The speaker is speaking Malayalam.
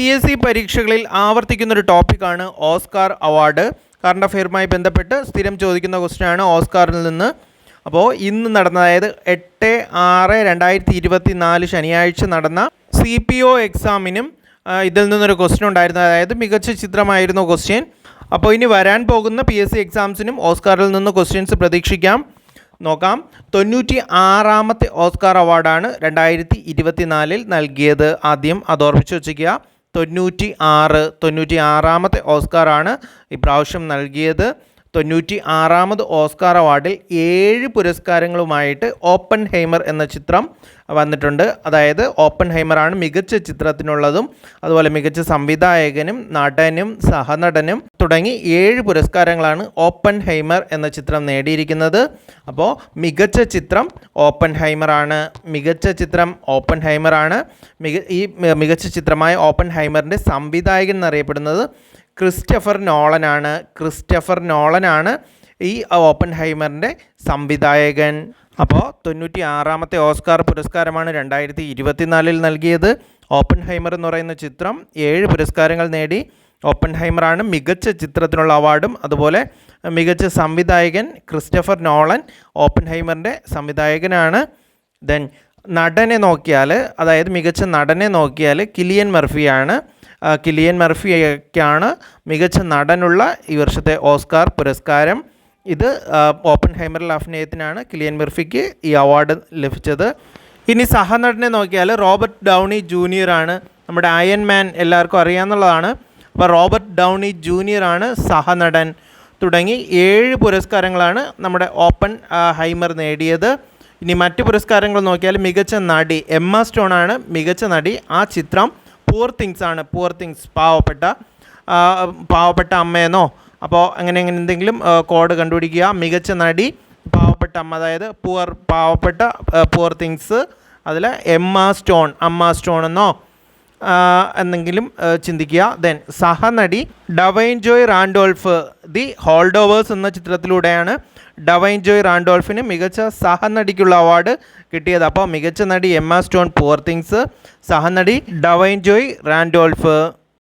പി എസ് സി പരീക്ഷകളിൽ ആവർത്തിക്കുന്ന ഒരു ടോപ്പിക്കാണ് ഓസ്കാർ അവാർഡ്. കറണ്ട് അഫെയറുമായി ബന്ധപ്പെട്ട് സ്ഥിരം ചോദിക്കുന്ന ക്വസ്റ്റ്യനാണ് ഓസ്കാറിൽ നിന്ന്. അപ്പോൾ ഇന്ന് നടന്ന അതായത് എട്ട് ആറ് രണ്ടായിരത്തി ഇരുപത്തി നാല് ശനിയാഴ്ച നടന്ന സി പി ഒ എക്സാമിനും ഇതിൽ നിന്നൊരു ക്വസ്റ്റ്യൻ ഉണ്ടായിരുന്നു. അതായത് മികച്ച ചിത്രമായിരുന്നു ക്വസ്റ്റ്യൻ. അപ്പോൾ ഇനി വരാൻ പോകുന്ന പി എസ് സി എക്സാംസിനും ഓസ്കാറിൽ നിന്ന് ക്വസ്റ്റ്യൻസ് പ്രതീക്ഷിക്കാം. നോക്കാം. തൊണ്ണൂറ്റി ആറാമത്തെ ഓസ്കാർ അവാർഡാണ് രണ്ടായിരത്തി ഇരുപത്തിനാലിൽ നൽകിയത്. ആദ്യം അതോർപ്പിച്ച് വെച്ചിരിക്കുക. തൊണ്ണൂറ്റി ആറ് തൊണ്ണൂറ്റി ആറാമത്തെ ഓസ്കാറാണ് ഇപ്രാവശ്യം നൽകിയത്. തൊണ്ണൂറ്റി ആറാമത് ഓസ്കാർ അവാർഡിൽ ഏഴ് പുരസ്കാരങ്ങളുമായിട്ട് ഓപ്പൺ ഹൈമർ എന്ന ചിത്രം വന്നിട്ടുണ്ട്. അതായത് ഓപ്പൺ ഹൈമറാണ് മികച്ച ചിത്രത്തിനുള്ളതും അതുപോലെ മികച്ച സംവിധായകനും നടനും സഹനടനും തുടങ്ങി ഏഴ് പുരസ്കാരങ്ങളാണ് ഓപ്പൺ ഹൈമർ എന്ന ചിത്രം നേടിയിരിക്കുന്നത്. അപ്പോൾ മികച്ച ചിത്രം ഓപ്പൺ ഹൈമറാണ് മികച്ച ചിത്രം ഓപ്പൺ ഹൈമറാണ് മിക ഈ മികച്ച ചിത്രമായ ഓപ്പൺ ഹൈമറിന്റെ സംവിധായകൻ എന്നറിയപ്പെടുന്നത് ക്രിസ്റ്റഫർ നോളനാണ്. ക്രിസ്റ്റഫർ നോളനാണ് ഈ ഓപ്പൺ ഹൈമറിന്റെ സംവിധായകൻ. അപ്പോൾ തൊണ്ണൂറ്റി ആറാമത്തെ ഓസ്കാർ പുരസ്കാരമാണ് രണ്ടായിരത്തി ഇരുപത്തിനാലിൽ നൽകിയത്. ഓപ്പൺ ഹൈമർ എന്ന് പറയുന്ന ചിത്രം ഏഴ് പുരസ്കാരങ്ങൾ നേടി. ഓപ്പൺ ഹൈമറാണ് മികച്ച ചിത്രത്തിനുള്ള അവാർഡും. അതുപോലെ മികച്ച സംവിധായകൻ ക്രിസ്റ്റഫർ നോളൻ ഓപ്പൺ ഹൈമറിന്റെ സംവിധായകനാണ്. ദെൻ നടനെ നോക്കിയാൽ അതായത് മികച്ച നടനെ നോക്കിയാൽ കിലിയൻ മർഫിയാണ്. കിലിയൻ മർഫിയൊക്കെയാണ് മികച്ച നടനുള്ള ഈ വർഷത്തെ ഓസ്കാർ പുരസ്കാരം. ഇത് ഓപ്പൺ ഹൈമറിൽ അഭിനയത്തിനാണ് കിലിയൻ മർഫിക്ക് ഈ അവാർഡ് ലഭിച്ചത്. ഇനി സഹനടനെ നോക്കിയാൽ റോബർട്ട് ഡൗണി ജൂനിയറാണ്. നമ്മുടെ അയൺ മാൻ എല്ലാവർക്കും അറിയാവുന്നതാണ് അപ്പോൾ റോബർട്ട് ഡൗണി ജൂനിയർ ആണ് സഹനടൻ. തുടങ്ങി ഏഴ് പുരസ്കാരങ്ങളാണ് നമ്മുടെ ഓപ്പൺ ഹൈമർ നേടിയത്. ഇനി മറ്റ് പുരസ്കാരങ്ങൾ നോക്കിയാൽ മികച്ച നടി എമ്മ സ്റ്റോൺ ആണ് മികച്ച നടി. ആ ചിത്രം പൂർ തിങ്സ് ആണ്. പൂർ തിങ്സ് പാവപ്പെട്ട പാവപ്പെട്ട അമ്മയെന്നോ? അപ്പോൾ അങ്ങനെ അങ്ങനെ എന്തെങ്കിലും കോഡ് കണ്ടുപിടിക്കുക. മികച്ച നടി പാവപ്പെട്ട അമ്മ. അതായത് പൂർ പാവപ്പെട്ട പൂർ തിങ്സ് അതിൽ എമ്മ സ്റ്റോൺ അമ്മ സ്റ്റോൺ എന്നോ? എന്നെങ്കിലും ചിന്തിക്കുക. Then സഹനടി Da'Vine Joy Randolph the Holdovers എന്ന ചിത്രത്തിലൂടെയാണ് ഡവൈൻ ജോയ് റാൻഡോൾഫിന് മികച്ച സഹനടിക്കുള്ള അവാർഡ് കിട്ടിയത്. അപ്പോൾ മികച്ച നടി എമ്മ സ്റ്റോൺ പുവർ തിങ്സ് സഹനടി ഡവൈൻ ജോയ് റാൻഡോൾഫ്.